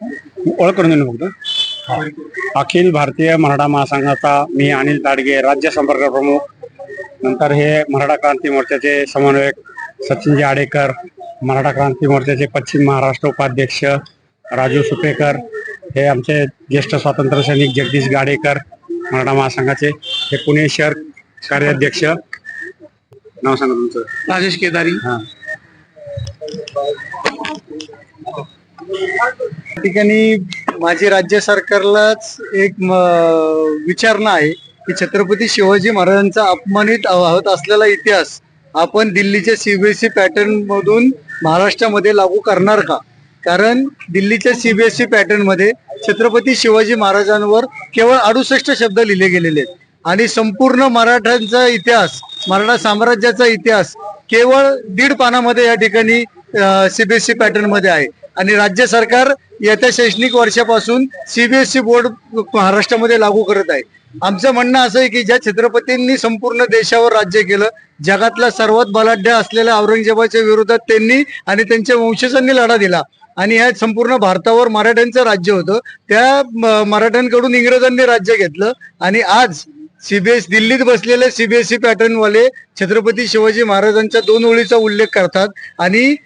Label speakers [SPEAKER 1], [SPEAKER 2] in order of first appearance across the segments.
[SPEAKER 1] ओळख करून देणं फक्त. अखिल भारतीय मराठा महासंघाचा मी अनिल ताडगे राज्य संपर्क प्रमुख. नंतर हे मराठा क्रांती मोर्चाचे समन्वयक सचिनजी आडेकर मराठा क्रांती मोर्चाचे पश्चिम महाराष्ट्र उपाध्यक्ष राजू सुपेकर हे आमचे ज्येष्ठ स्वातंत्र्य सैनिक जगदीश गाडेकर मराठा महासंघाचे हे पुणे शहर कार्याध्यक्ष. नाव सांगा तुमचं.
[SPEAKER 2] राजेश केदारी.
[SPEAKER 1] हा.
[SPEAKER 2] त्या ठिकाणी माझी राज्य सरकारलाच एक म- विचारणा आहे की छत्रपती शिवाजी महाराजांचा अपमानित होत असलेला इतिहास आपण दिल्लीच्या सीबीएसई पॅटर्न मधून महाराष्ट्रामध्ये लागू करणार का? कारण दिल्लीच्या सीबीएसई पॅटर्नमध्ये छत्रपती शिवाजी महाराजांवर केवळ अडुसष्ट शब्द लिहिले गेलेले आहेत. आणि संपूर्ण मराठ्यांचा इतिहास मराठा साम्राज्याचा इतिहास केवळ दीड पानामध्ये या ठिकाणी सीबीएसई पॅटर्नमध्ये आहे. आणि राज्य सरकार येत्या शैक्षणिक वर्षापासून सीबीएसई बोर्ड महाराष्ट्रामध्ये लागू करत आहे. आमचं म्हणणं असं आहे की ज्या छत्रपतींनी संपूर्ण देशावर राज्य केलं जगातला सर्वात बलाढ्य असलेल्या औरंगजेबाच्या विरोधात त्यांनी आणि त्यांच्या वंशजांनी लढा दिला. आणि या संपूर्ण भारतावर मराठ्यांचं राज्य होतं. त्या म- मराठ्यांकडून इंग्रजांनी राज्य घेतलं आणि आज सीबीएस दिल्लीत बसलेले सीबीएसई पॅटर्नवाले छत्रपती शिवाजी महाराजांच्या दोन ओळीचा उल्लेख करतात. आणि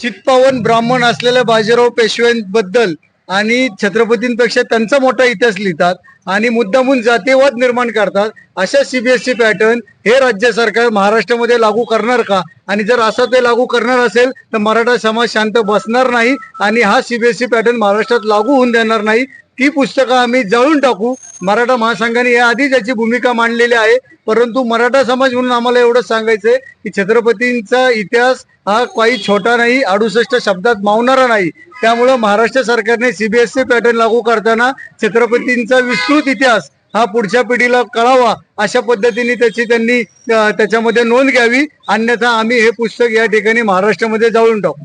[SPEAKER 2] चित्पावन ब्राह्मण असलेल्या बाजीराव पेशव्यांबद्दल आणि छत्रपतींपेक्षा त्यांचा मोठा इतिहास लिहितात आणि मुद्दामून जातीयवाद निर्माण करतात अशा सीबीएसई पॅटर्न हे राज्य सरकार महाराष्ट्रामध्ये लागू करणार का? आणि जर असं ते लागू करणार असेल तर मराठा समाज शांत बसणार नाही आणि हा सीबीएसई पॅटर्न महाराष्ट्रात लागू होऊन देणार नाही ती पुस्तकं आम्ही जळून टाकू. मराठा महासंघाने याआधी त्याची भूमिका मांडलेली आहे. परंतु मराठा समाज म्हणून आम्हाला एवढंच सांगायचंय की छत्रपतींचा इतिहास हा काही छोटा नाही अडुसष्ट शब्दात मावणारा नाही. त्यामुळं महाराष्ट्र सरकारने सीबीएसई पॅटर्न लागू करताना छत्रपतींचा विस्तृत इतिहास हा पुढच्या पिढीला कळावा अशा पद्धतीने त्याची त्यांनी त्याच्यामध्ये नोंद घ्यावी. अन्यथा आम्ही हे पुस्तक या ठिकाणी महाराष्ट्रामध्ये जाळून टाकू.